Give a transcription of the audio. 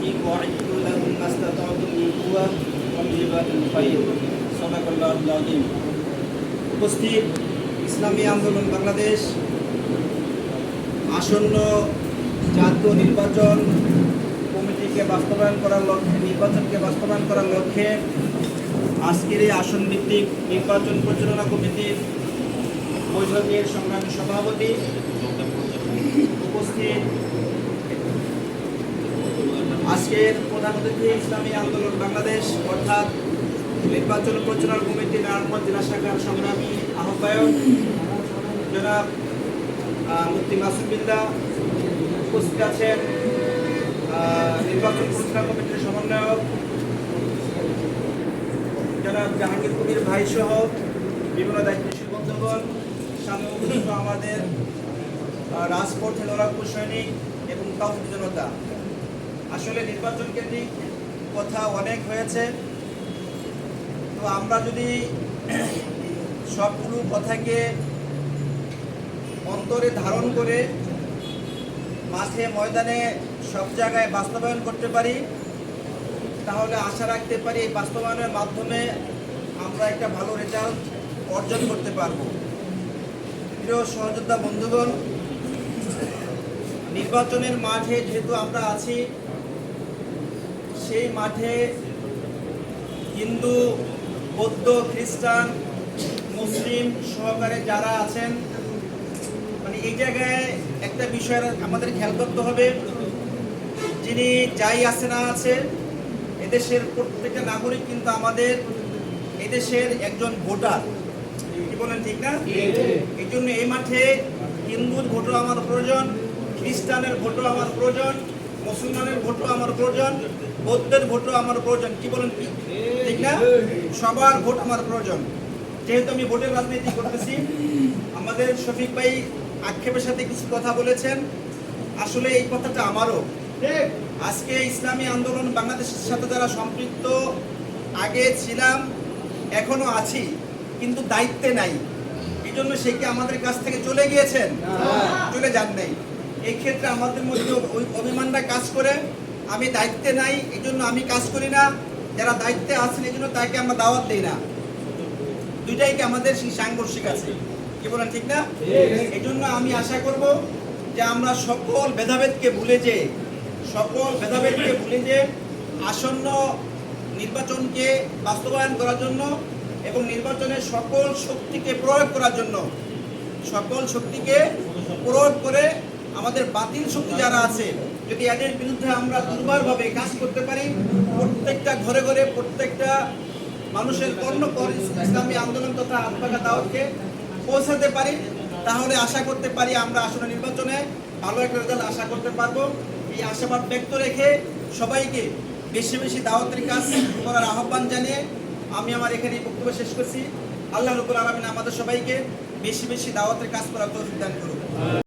المتقين وأعدوا لهم ما استطعتم من قوة ومن رباط الخير صدق الله العظيم উপস্থিত ইসলামী আন্দোলন বাংলাদেশ আসন্ন জাতীয় নির্বাচন কমিটিকে বাস্তবায়ন করার লক্ষ্যে নির্বাচনকে বাস্তবায়ন করার লক্ষ্যে আজকের এই আসন ভিত্তিক নির্বাচন পরিচালনা কমিটির বৈঠকের সংগ্রামী সভাপতি উপস্থিত আজকের প্রধান অতিথি ইসলামী আন্দোলন বাংলাদেশ অর্থাৎ নির্বাচন পরিচালনা কমিটি নারায়ণগঞ্জ জেলা শাখার সংগ্রামী আহ্বায়ক জনাব আহ, মুফতি মাসুদ বিল্লা উপস্থিত আছেন নির্বাচন পরিচালনা কমিটির সমন্বয়ক জনাব জাহাঙ্গীর কবির ভাই সহ বিভিন্ন দায়িত্বশীল বন্ধুগণ সামনে আমাদের রাজপথে লড়াকু সৈনিক এবং তাওহিদ জনতা। আসলে নির্বাচন কেন্দ্রিক কথা অনেক হয়েছে। তো আমরা যদি সবগুলো কথাকে অন্তরে ধারণ করে মাঠে, ময়দানে সব জায়গায় বাস্তবায়ন করতে পারি, তাহলে আশা রাখতে পারি এই বাস্তবায়নের মাধ্যমে আমরা একটা ভালো রেজাল্ট অর্জন করতে পারব। প্রিয় সহযোদ্ধা বন্ধুগণ, নির্বাচনের মাঠে যেহেতু আমরা আছি সেই মাঠে হিন্দু বৌদ্ধ খ্রিস্টান মুসলিম সহকারে যারা আছেন মানে এই জায়গায় একটা বিষয় আমাদের খেয়াল করতে হবে। যিনি যাই আছে না আছে এদেশের প্রত্যেকটা নাগরিক কিন্তু আমাদের এদেশের একজন ভোটার। কি বলেন ঠিক না? এই জন্য এই মাঠে হিন্দুর ভোটও আমার প্রয়োজন খ্রিস্টানের ভোটও আমার প্রয়োজন। মুসলমানের ভোটও আমার প্রয়োজন বৌদ্ধের ভোটও আমার প্রয়োজন কি বলেন কি? ঠিক না? সবার ভোট আমার প্রয়োজন। যেহেতু আমি ভোটের রাজনীতি করতেছি আমাদের শফিক ভাই আক্ষেপের সাথে কিছু কথা বলেছেন। আসলে এই কথাটা আমারও। আজকে ইসলামী আন্দোলন বাংলাদেশের সাথে যারা সম্পৃক্ত আগে ছিলাম এখনও আছি কিন্তু দায়িত্বে নাই। এই জন্য সে কি আমাদের কাছ থেকে চলে গিয়েছেন? চলে যান নাই। এই ক্ষেত্রে আমাদের মধ্যে ওই অভিমানটা কাজ করে। আমি দায়িত্বে নাই এই জন্য আমি কাজ করি না। যারা দায়িত্বে আছেন এই জন্য তাকে আমরা দাওয়াত দিই না। দুইটাই কি আমাদের সেই সাংঘর্ষিক আছে? কি বলেন ঠিক না? এই জন্য আমি আশা করব যে আমরা সকল ভেদাভেদকে ভুলে যে সকল ভেদাভেদকে ভুলে যে আসন্ন নির্বাচনকে বাস্তবায়ন করার জন্য এবং নির্বাচনের সকল শক্তিকে প্রয়োগ করার জন্য সকল শক্তিকে প্রয়োগ করে আমাদের বাতিল শক্তি যারা আছে, যদি এদের বিরুদ্ধে আমরা দুর্বলভাবে কাজ করতে পারি, প্রত্যেকটা ঘরে ঘরে প্রত্যেকটা মানুষের কর্ণ কর ইসলামী আন্দোলন তথা আত্মাকা দাওয়াতকে পৌঁছাতে পারি, তাহলে আশা করতে পারি আমরা আসলে নির্বাচনে ভালো একটা রেজাল্ট আশা করতে পারব। এই আশাবাদ ব্যক্ত রেখে সবাইকে বেশি বেশি দাওয়াতের কাজ করার আহ্বান জানিয়ে আমি আমার এখানে বক্তব্য শেষ করছি। আল্লাহ রবুল আলমিন আমাদের সবাইকে বেশি বেশি দাওয়াতের কাজ করার তৌফিক দান করুন